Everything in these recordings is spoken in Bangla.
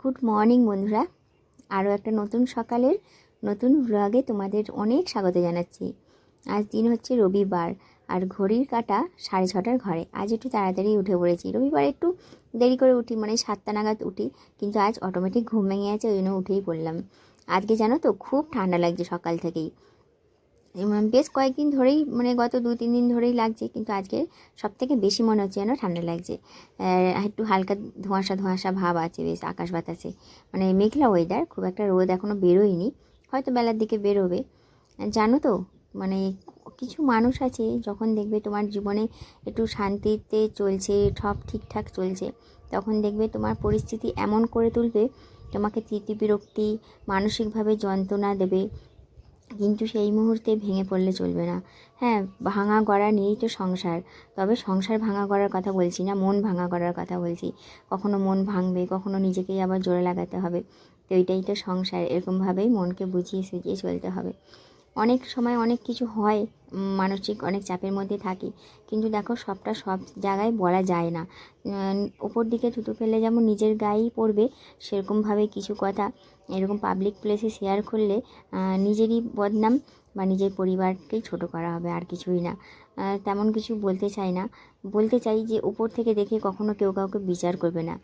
গুড মর্নিং বন্ধুরা। আরও একটা নতুন সকালের নতুন ব্লগে তোমাদের অনেক স্বাগত জানাচ্ছি। আজ দিন হচ্ছে রবিবার, আর ঘড়ির কাটা সাড়ে ছটার ঘরে। আজ একটু তাড়াতাড়ি উঠে পড়েছি। রবিবার একটু দেরি করে উঠি মানে সাতটা নাগাদ উঠি, কিন্তু আজ অটোমেটিক ঘুম ভেঙে আছে ওই জন্য উঠেই পড়লাম। আজকে জানো তো, খুব ঠান্ডা লাগছে সকাল থেকেই। বেশ কয়েকদিন ধরেই মানে গত দু, তিন দিন ধরেই লাগছে, কিন্তু আজকে সব থেকে বেশি মনে হচ্ছে যেন ঠান্ডা লাগছে। একটু হালকা ধোঁয়াশা ধোঁয়াশা ভাব আছে, বেশ আকাশ বাতাসে। মানে মেঘলা ওয়েদার খুব একটা রোদ এখনও বেরোয়নি। হয়তো বেলার দিকে বেরোবে। জানো তো মানে কিছু মানুষ আছে, যখন দেখবে তোমার জীবনে একটু শান্তিতে চলছে, সব ঠিকঠাক চলছে, তখন দেখবে তোমার পরিস্থিতি এমন করে তুলবে, তোমাকে তৃতি বিরক্তি মানসিকভাবে যন্ত্রণা দেবে কিন্তু সেই মুহূর্তে ভেঙে পড়লে চলবে না। হ্যাঁ ভাঙা গড়া নিয়েই তো সংসার। তবে সংসার ভাঙা করার কথা বলছি না, মন ভাঙা করার কথা বলছি। কখনো মন ভাঙবে, কখনো নিজেকেই আবার জোরে লাগাতে হবে। তো এইটাই তো সংসার, এরকমভাবেই মনকে বুঝিয়ে সুঝিয়ে চলতে হবে। অনেক সময় অনেক কিছু হয় মানসিক অনেক চাপের মধ্যে থাকি। কিন্তু দেখো, সবটা সব জায়গায় বলা যায় না। ওপর দিকে থুতু ফেলে যেমন নিজের গায়েই পড়বে, সেরকমভাবে কিছু কথা এরকম পাবলিক প্লেসে শেয়ার করলে নিজেরই বদনাম বা নিজের পরিবারকেই ছোট করা হবে, আর কিছুই না। তেমন কিছু বলতে চাই না। বলতে চাই যে, উপর থেকে দেখে কখনো কেউ কাউকে বিচার করবে না।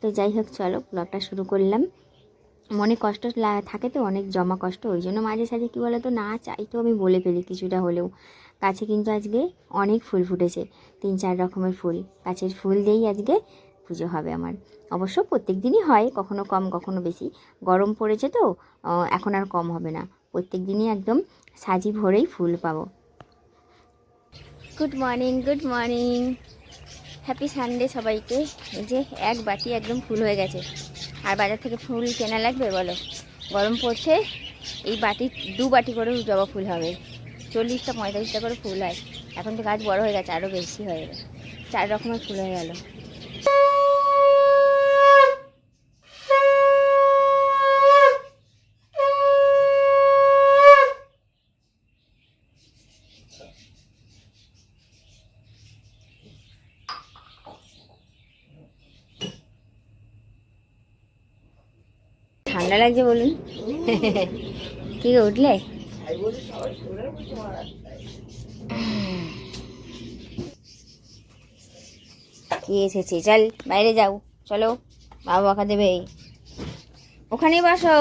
তো যাই হোক, চলো ব্লগটা শুরু করলাম। মনে কষ্ট থাকে তো, অনেক জমা কষ্ট। ওই জন্য মাঝে সাঝে কী বলো তো না চাই তো আমি বলে ফেলি কিছুটা হলেও। গাছে কিন্তু আজকে অনেক ফুল ফুটেছে, তিন চার রকমের ফুল। গাছের ফুল দিয়েই আজকে পুজো হবে আমার। অবশ্য প্রত্যেক দিনই হয়, কখনো কম, কখনো বেশি। গরম পড়েছে তো এখন আর কম হবে না। প্রত্যেক দিনই একদম সাজি ভরেই ফুল পাবো। Good morning good morning happy Sunday সবাইকে। এই যে এক বাটি একদম ফুল হয়ে গেছে। আর বাজার থেকে ফুল কেনা লাগবে বলো? গরম পড়ছে, এই বাটি, দু বাটি করে জবা ফুল হবে। চল্লিশটা, পঁয়তাল্লিশটা করে ফুল হয়। এখন তো গাছ বড় হয়ে গেছে আরও বেশি হয়ে গেছে। চার রকমের ফুল হয়ে গেল। ঠান্ডা লাগছে বলুন। কি উঠলে? কি এসেছে? চল, বাইরে যাও। চলো, বাবা বাকা দেবে। ওখানেই বসো।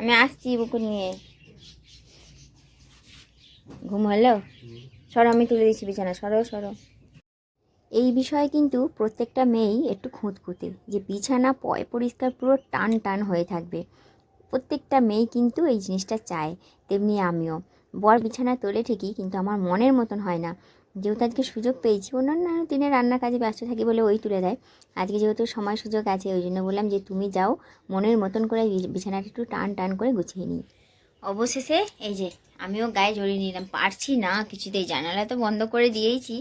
আমি আসছি বুকুর নিয়ে। ঘুম হলো? সরো, আমি তুলে দিচ্ছি বিছানা। সরো সরো। এই বিষয়ে কিন্তু প্রত্যেকটা মেয়েই একটু খুঁতখুঁতে যে বিছানা, পয় পরিষ্কার পুরো টান টান হয়ে থাকবে। প্রত্যেকটা মেয়ে কিন্তু এই জিনিসটা চায়, তেমনি আমিও। বর বিছানা তোলে ঠিকই, কিন্তু আমার মনের মতন হয় না। যেহেতু আজকে সুযোগ পেয়েছি, অন্যান্য দিনে রান্নার কাজে ব্যস্ত থাকি বলে ওই তুলে দেয়। আজকে যেহেতু সময় সুযোগ আছে, ওই জন্য বললাম যে তুমি যাও, মনের মতন করে বিছানাটা একটু টান টান করে গুছিয়ে নিই। অবশেষে এই যে, আমিও গায়ে জড়িয়ে নিলাম। পারছি না, কিছুতেই জানালা তো বন্ধ করে দিয়েইছি।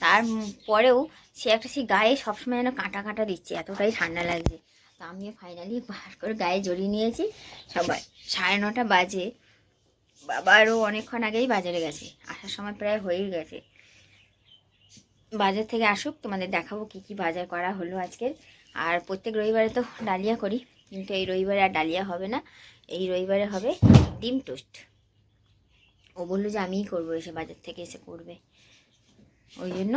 তার উম, পরেও সে একটা সেই গায়ে সবসময় যেন কাঁটা কাঁটা দিচ্ছে, এতটাই ঠান্ডা লাগছে। তো আমিও ফাইনালি বার করে গায়ে জড়িয়ে নিয়েছি। সবাই, সাড়ে নটা বাজে। বাবারও অনেকক্ষণ আগেই বাজারে গেছে। আসার সময় প্রায় হয়েই গেছে। বাজার থেকে আসুক, তোমাদের দেখাবো কি কি বাজার করা হলো আজকের। আর প্রত্যেক রবিবারে তো ডালিয়া করি, কিন্তু এই রবিবারে আর ডালিয়া হবে না। এই রবিবারে হবে ডিম টোস্ট। ও বলল যে আমিই করব এসে বাজার থেকে এসে করবে। ওই জন্য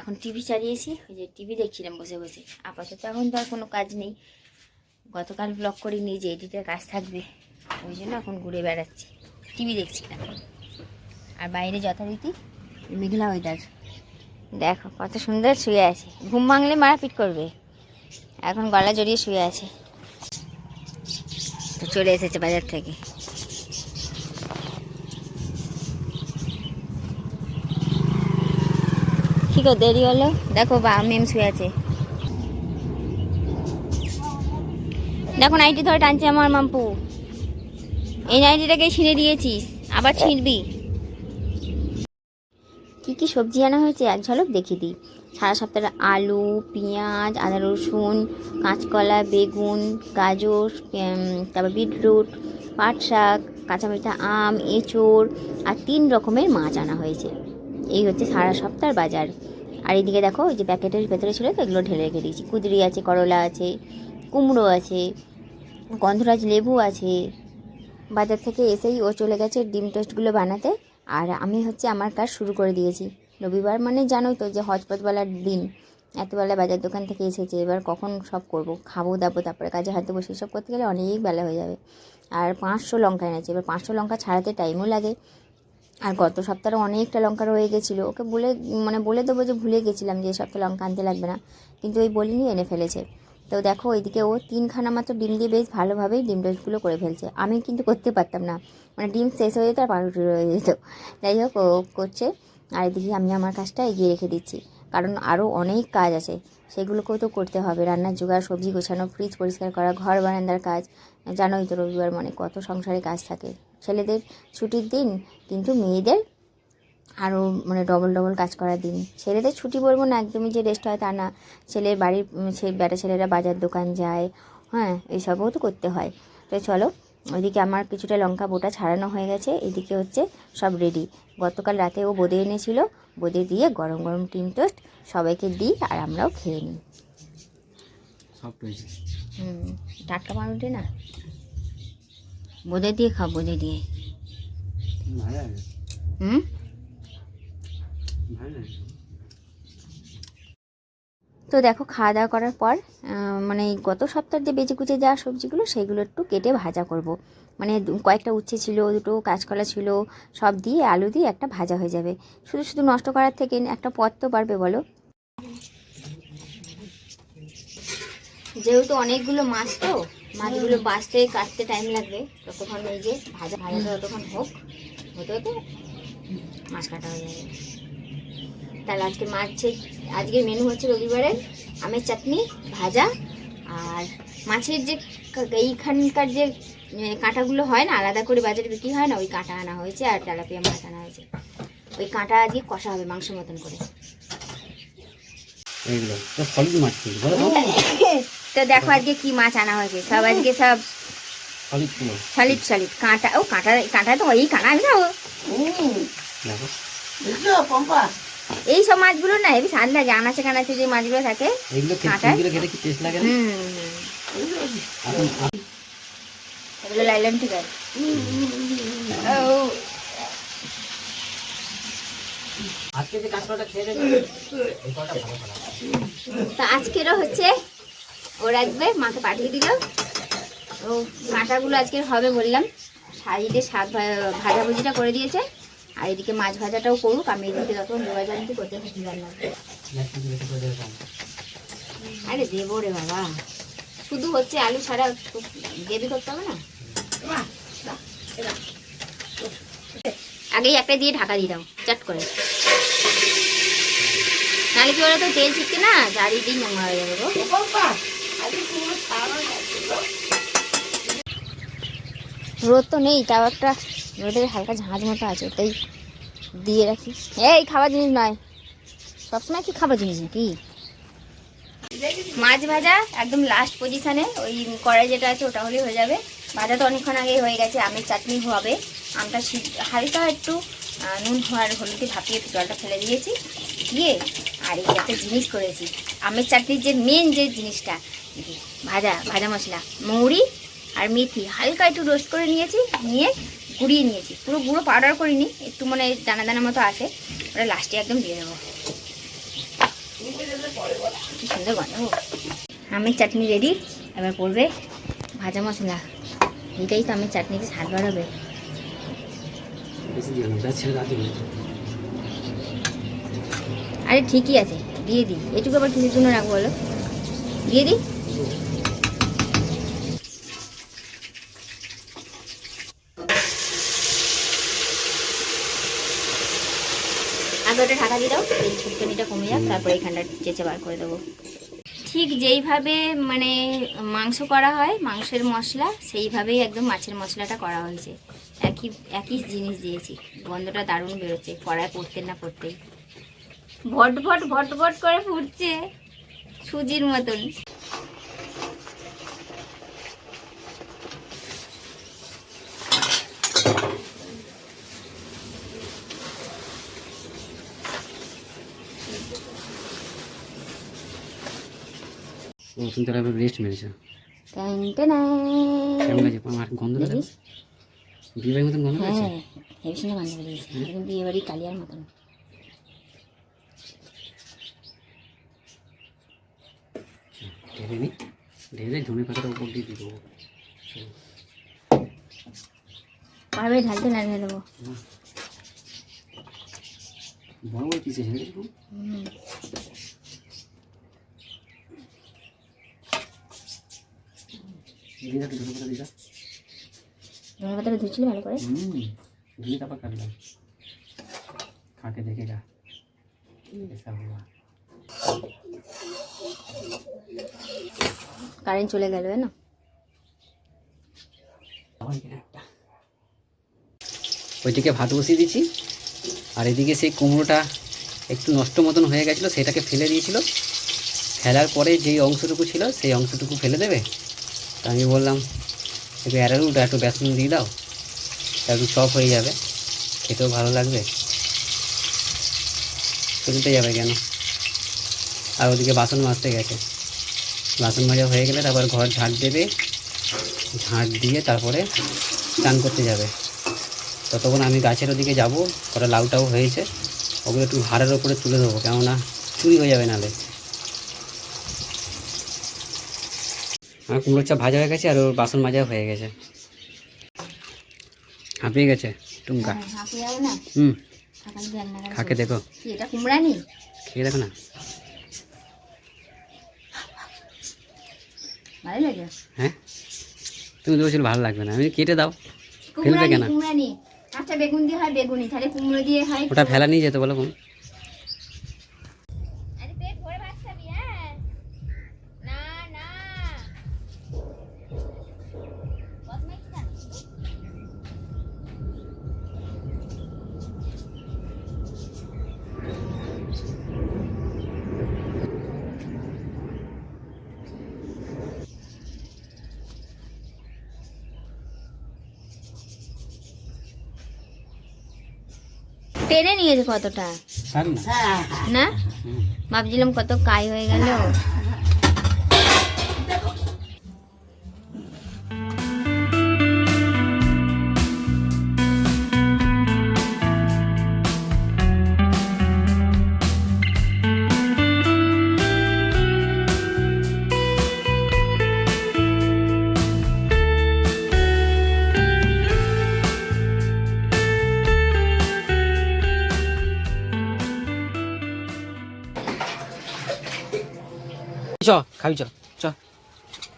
এখন টিভি চালিয়েছি, ওই যে টিভি দেখছিলাম বসে বসে। আপাতত এখন তো আর কোনো কাজ নেই। গতকাল ব্লগ করিনি যে এডিটের কাজ থাকবে, ওই জন্য এখন ঘুরে বেড়াচ্ছি। টিভি দেখছিলাম। আর বাইরে যথারীতি মেঘলা ওয়েদার দেখো কত সুন্দর শুয়ে আছে। ঘুম ভাঙলে মারাপিট করবে। এখন গলা জড়িয়ে শুয়ে আছে। তো চলে এসেছে বাজার থেকে। কি গো দেরি হলো। দেখো বা মেম শুয়ে আছে। দেখো নাইটি ধরে টানছে আমার মাম্পু। এই নাইটিটাকে ছিঁড়ে দিয়েছিস, আবার ছিঁড়বি। কি কি সবজি আনা হয়েছে এক ঝলক দেখিয়ে দিই। সারা সপ্তাহে আলু, পেঁয়াজ, আদা রসুন, কাঁচকলা, বেগুন, গাজর তারপর বিটরুট পাট শাক কাঁচা মিঠা আম, এঁচোড়, আর তিন রকমের মাছ আনা হয়েছে। এই হচ্ছে সারা সপ্তাহের বাজার। আর এইদিকে দেখো, ওই যে প্যাকেটের ভেতরে ছিল তো, এগুলো ঢেলে রেখে দিয়েছি। কুদরি আছে, করলা আছে, কুমড়ো আছে, গন্ধরাজ লেবু আছে। বাজার থেকে এসেই ও চলে গেছে ডিম টোস্টগুলো বানাতে। আর আমি হচ্ছে আমার কাজ শুরু করে দিয়েছি। রবিবার মানে জানোই তো যে হজপতবেলার দিন। এতবেলা বাজার দোকান থেকে এসেছে, এবার কখন সব করব? খাব, দাবো, তারপরে কাজে হাতে বসে সব করতে গেলে অনেক বেলা হয়ে যাবে। আর পাঁচশো লঙ্কা এনেছে। এবার পাঁচশো লঙ্কা ছাড়াতে টাইমও লাগে। আর গত সপ্তাহে অনেকটা লঙ্কা রয়ে গেছিল। ওকে বলে মানে বলে দেবো যে ভুলে গেছিলাম যে সপ্তাহে লঙ্কা আনতে লাগবে না। কিন্তু ওই বলিনি, এনে ফেলেছে। তো দেখো, ওইদিকে ও তিনখানা মাত্র ডিম দিয়ে বেশ ভালোভাবেই ডিম টোস্টগুলো করে ফেলছে। আমি কিন্তু করতে পারতাম না। মানে ডিম শেষ হয়ে যেত, আর পাউরুটি রয়ে যেত। যাই হোক, ও করছে। আর এদিকে আমি আমার কাজটা এগিয়ে রেখে দিচ্ছি। কারণ আরও অনেক কাজ আছে। সেগুলোকেও তো করতে হবে। রান্নার জোগাড়, সবজি গোছানো ফ্রিজ পরিষ্কার করা, ঘর বারান্দার কাজ। জানোই তো রবিবার মানে কত সংসারে কাজ থাকে। ছেলেদের ছুটির দিন কিন্তু মেয়েদের আরও মানে ডবল ডবল কাজ করার দিন। ছেলেদের ছুটি বলব না একদমই যে রেস্ট হয় তা না। ছেলের বাড়ির সে বেটা ছেলেরা বাজার দোকান যায় হ্যাঁ এইসবও তো করতে হয়। তো চলো ওইদিকে আমার কিছুটা লঙ্কা বোটা ছাড়ানো হয়ে গেছে এদিকে হচ্ছে সব রেডি গতকাল রাতে ও বোঁদে এনেছিল বোঁদে দিয়ে গরম গরম ডিম টোস্ট সবাইকে দিই আর আমরাও খেয়ে নিই। টাটকা পাউরুটি না? বোঁদে দিয়ে খাও বোঁদে দিয়ে। হুম? তো দেখো খাওয়া দাওয়া করার পর মানে গত সপ্তাহের যে বেঁচে কুচে যাওয়া সবজিগুলো সেগুলো একটু কেটে ভাজা করব। মানে কয়েকটা উচ্ছে ছিল দুটো কাঁচকলা ছিল সব দিয়ে আলু দিয়ে একটা ভাজা হয়ে যাবে। শুধু শুধু নষ্ট করার থেকে একটা পথ তো পারবে বলো। যেহেতু অনেকগুলো মাছ তো মাছগুলো বাঁচতে কাটতে টাইম লাগবে ততক্ষণ এই যে ভাজা ভাজাটা ততক্ষণ হোক হতে হতে মাছ কাটা হয়ে যাবে। তাহলে আজকে মাছের আজকের মেনু হচ্ছে রবিবারের আমের চাটনি ভাজা আর মাছের যে এইখানকার যে কাঁটাগুলো হয় না আলাদা করে বাজারে বিক্রি হয় না ওই কাঁটা আনা হয়েছে আর তেলাপিয়া মাছ আনা হয়েছে। ওই কাঁটা আজকে কষা হবে মাংস মতন করে। এইগুলো মাছ তো দেখো আজকে কি মাছ আনা হয়েছে? সব আজকে সব সলিড সলিড কাঁটা ও কাঁটা কাঁটা তো ওই কাঁটা আমি খাব। এই সব মাছগুলো না হেবি স্বাদ লাগে আনাচে কানাচে যে মাছগুলো থাকে এগুলো লাইলাম ঠিক আছে। আজকেরও হচ্ছে ও রাখবে, মাকে পাঠিয়ে দিল ও কাঁটাগুলো আজকে হবে বললাম। সাইডে শাক ভাজাভুজিটা করে দিয়েছে। আর এদিকে মাছ ভাজাটাও করুক, আমি এদিকে যখন যোগাযোগ করতে থাকি রান্না। আরে দেবো রে বাবা। শুধু হচ্ছে আলু ছাড়া গ্রেভি করতে হবে না? আগেই একটা দিয়ে ঢাকা দিয়ে দাও, চট করে। নাহলে কি ওরা তো তেল ছিটকে না চারিদিন নোংরা হয়ে যাবে গো। রোদ তো নেই, তাও একটা রোদের হালকা ঝাঁঝ মতো আছে, ওটাই দিয়ে রাখি। এই, খাবার জিনিস নয়। সবসময় কি খাবার জিনিস নাকি? মাছ ভাজা একদম লাস্ট পজিশানে ওই কড়াই যেটা আছে ওটা হলেই হয়ে যাবে। ভাজা তো অনেকক্ষণ আগেই হয়ে গেছে, আমের চাটনি হবে। আমটা হালকা একটু নুন আর হলুদে ভাপিয়ে জলটা ফেলে দিয়েছি। দিয়ে, আর এই একটা জিনিস করেছি, আমের চাটনির যে মেন যে জিনিসটা, ভাজা ভাজা মশলা, মৌরি আর মেথি হালকা একটু রোস্ট করে নিয়েছি নিয়ে গুঁড়িয়ে নিয়েছি। পুরো গুঁড়ো পাউডার করিনি একটু মানে দানা দানা মতো আছে। ওটা লাস্টে একদম দিয়ে দেবো। কি সুন্দর বানাবো। আমের চাটনি রেডি এবার পড়বে ভাজা মশলা। এটাই তো আমের চাটনিতে স্বাদ বাড়াবে। আরে ঠিকই আছে দিয়ে দিই। এটুকু আবার কিসের জন্য রাখব বলো? দিয়ে দিই? ওটা ঢাকা দিয়ে দাও, এই ছুটকানিটা কমে যাক তারপরে এখানটা চেঁচে বার করে দেবো। ঠিক যেইভাবে মানে মাংস করা হয়, মাংসের মশলা, সেইভাবেই একদম মাছের মশলাটা করা হয়েছে। একই একই জিনিস দিয়েছি। গন্ধটা দারুণ বেরোচ্ছে কড়ায় পড়তে না পড়তেই। ভট ভট ভট ভট করে ফুটছে। সুজির মতন। ও তুমি তাহলে রেস্ট মেরেছো। কেমন আমার গন্ধ লাগে? বিয়ের মতন গন্ধ লাগছে? হ্যাঁ হেভি সুন্দর গন্ধ বেরিয়েছে। একদম বিয়ে বাড়ি কালিয়ার মতন। ঢেলে নি। ঢেলে ধনে পাতাটা উপর দিয়ে দিয়ে দেবো। পারবে ঢালতে না ঢেলে দেবো বড় বড় পিসে ছেড়ে দেবো হুম। দিয়ে ধনে পাতা দিয়ে ধনে পাতাটা ধুচ্ছিল ভালো করে? হুম ধুয়ে তারপর কাটলাম খাকে দেখে গা? এসা কারেন্ট চলে গেল না? ওইদিকে ভাত বসিয়ে দিচ্ছি আর এদিকে সেই কুমড়োটা একটু নষ্ট মতন হয়ে গেছিল সেটাকে ফেলে দিয়েছিল। ফেলার পরে যেই অংশটুকু ছিল সেই অংশটুকু ফেলে দেবে? আমি বললাম, একটু অ্যারারুটা একটু বেসন দিয়ে দাও একটু চপ হয়ে যাবে, খেতেও ভালো লাগবে। চলতে যাবে কেন? আর ওদিকে বাসন মাজতে গেছে। বাসন মাজা হয়ে গেলে তারপর ঘর ঝাঁট দেবে ঝাঁট দিয়ে তারপরে স্নান করতে যাবে। ততক্ষণ আমি গাছের ওদিকে যাব, কটা লাউটাও হয়েছে, ওগুলো একটু ভাড়ার ওপরে তুলে দেবো কেননা চুরি হয়ে যাবে নালে। আমার কুমড়োর চাপ ভাজা হয়ে গেছে আর ওর বাসন মাজা হয়ে গেছে। হাঁপিয়ে গেছে টুমকা হ্যাঁ, হুম। খাকে দেখো। খেয়ে দেখো না। হ্যাঁ? তুমি তো বলছিল ভালো লাগবে না। আমি কেটে দাও। কুমড়া ফেলবে নি কেন? কুমড়া বেগুন দিয়ে হয় বেগুনি। তাহলে কুমড়ো দিয়ে হয় ওটা ফেলা নিয়ে যেতে বলো কোন টেনে নিয়েছে কতটা? না না? ভাবছিলাম কত কাই হয়ে গেল। চ, খাবি চ চ।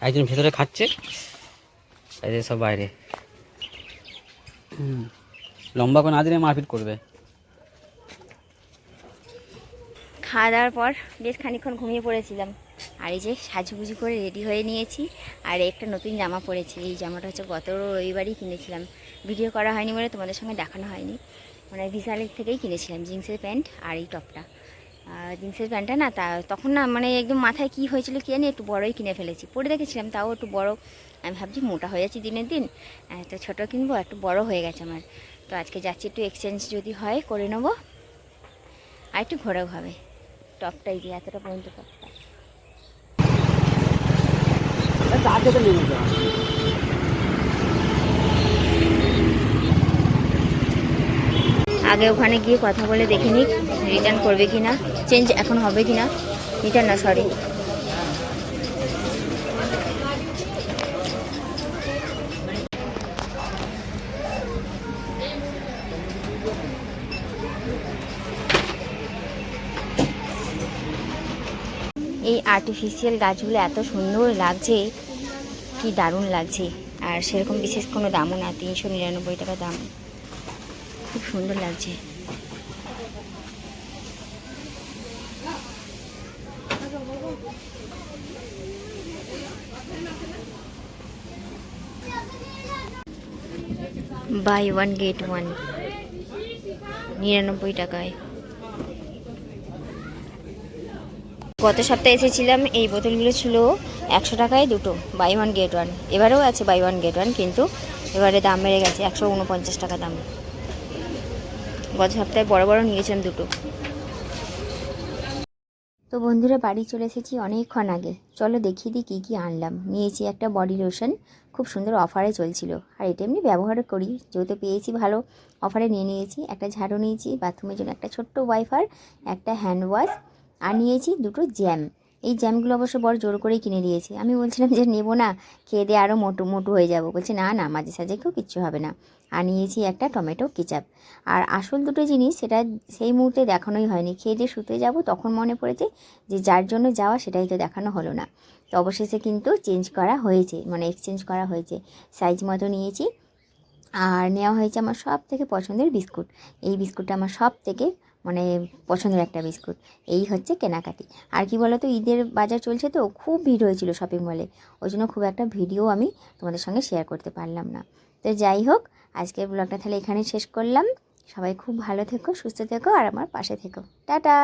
একজন ভেতরে খাচ্ছে। এদের সব বাইরে। লম্বা করে না দিলে মারপিট করবে। খাওয়া দাওয়ার পর বেশ খানিকক্ষণ ঘুমিয়ে পড়েছিলাম। আর এই যে সাজুগুজু করে রেডি হয়ে নিয়েছি। আর একটা নতুন জামা পরেছি। এই জামাটা হচ্ছে গত রবিবারই কিনেছিলাম। ভিডিও করা হয়নি বলে তোমাদের সঙ্গে দেখানো হয়নি। মানে বিশালের থেকেই কিনেছিলাম, জিন্সের প্যান্ট আর এই টপটা। জিন্সের প্যান্টটা না তা তখন না মানে একদম মাথায় কি হয়েছিল কি জানি একটু বড়ই কিনে ফেলেছি। পরে দেখেছিলাম তাও একটু বড়। আমি ভাবছি মোটা হয়ে যাচ্ছি দিনের দিন। তো ছোটো কিনবো একটু বড় হয়ে গেছে আমার। তো আজকে যাচ্ছি একটু এক্সচেঞ্জ যদি হয় করে নেব। আর একটু ঘোরাও হবে। টপটাই দিয়ে, এতটা পর্যন্ত টপটা আগে ওখানে গিয়ে কথা বলে দেখে নিক রিটার্ন করবে কি না চেঞ্জ এখন হবে কি না রিটার্ন না সরি এই আর্টিফিশিয়াল গাছগুলো এত সুন্দর লাগছে, কি দারুণ লাগছে। আর সেরকম বিশেষ কোনো দামও না, তিনশো নিরানব্বই টাকা দাম। সুন্দর লাগছে। বাই ওয়ান গেট ওয়ান নিরানব্বই টাকায়। গত সপ্তাহে এসেছিলাম, এই বোতলগুলো ছিল একশো টাকায় দুটো। বাই ওয়ান গেট ওয়ান এবারেও আছে বাই ওয়ান গেট ওয়ান কিন্তু এবারে দাম বেড়ে গেছে একশো উনপঞ্চাশ টাকা দাম। গত সপ্তাহে বড় বড় নিয়েছিলাম দুটো। তো বন্ধুরা, বাড়ি চলে এসেছি অনেকক্ষণ আগে। চলো দেখিয়ে দিই কী কী আনলাম। নিয়েছি একটা বডি লোশন, খুব সুন্দর অফারে চলছিল। আর এটা এমনি ব্যবহার করি, যেহেতু পেয়েছি ভালো অফারে নিয়ে নিয়েছি। একটা ঝাড়ু নিয়েছি, বাথরুমের জন্য একটা ছোট্ট ওয়াইফার, একটা হ্যান্ড ওয়াশ, আর নিয়েছি দুটো জ্যাম। এই জ্যামগুলো অবশ্য বড় জোর করেই কিনে দিয়েছি। আমি বলছিলাম যে নেব না, খেয়ে দিয়ে আরও মোটু মোটু হয়ে যাব। বলছে, না না, মাঝে সাঝে কেউ কিচ্ছু হবে না। আর নিয়েছি একটা টমেটো কেচাপ আর আসল দুটো জিনিস সেটা সেই মুহূর্তে দেখানোই হয়নি। খেয়ে দিয়ে শুতে যাব তখন মনে পড়েছে যে যার জন্য যাওয়া সেটাই তো দেখানো হলো না। তো অবশেষে কিন্তু চেঞ্জ করা হয়েছে মানে এক্সচেঞ্জ করা হয়েছে। সাইজ মতো নিয়েছি। আর নেওয়া হয়েছে আমার সব থেকে পছন্দের বিস্কুট। এই বিস্কুটটা আমার সব থেকে মানে পছন্দের একটা বিস্কুট। এই হচ্ছে কেনাকাটি। আর কি তো ঈদের বাজার চলছে তো, খুব ভিড় হয়েছিল শপিং মলে ওই জন্য খুব একটা ভিডিও আমি তোমাদের সঙ্গে শেয়ার করতে পারলাম না। তো যাই হোক, আজকের ব্লগটা তাহলে এখানে শেষ করলাম। সবাই খুব ভালো থেকো, সুস্থ থেকো, আর আমার পাশে থেকো। টাটা!